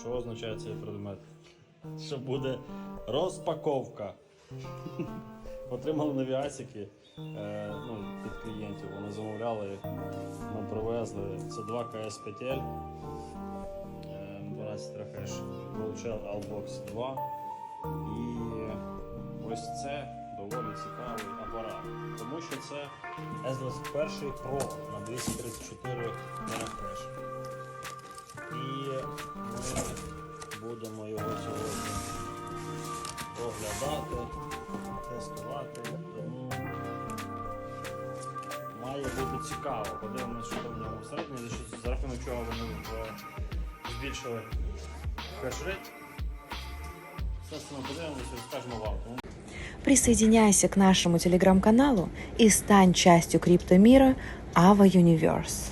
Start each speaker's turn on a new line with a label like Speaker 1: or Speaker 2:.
Speaker 1: Що означає цей предмет? Що буде розпаковка. Отримали нові асіки е, ну, від клієнтів. Вони замовляли, ми привезли. Це 2 КС 5L. Е, 12 трахеш Shell Albox 2. І ось це доволі цікавий апарат. Тому що це S21 Pro на 234 будемо його сьогодні оглядати, тестувати. Тому має бути цікаво. Подивимося, що там в ньому всередині, за що- за рахунок чого вони вже збільшили хешрейт. Все це ми подивимося і скажемо вам. Тому
Speaker 2: Присоединяйся к нашему телеграм-каналу и стань частью криптомира Ava Universe.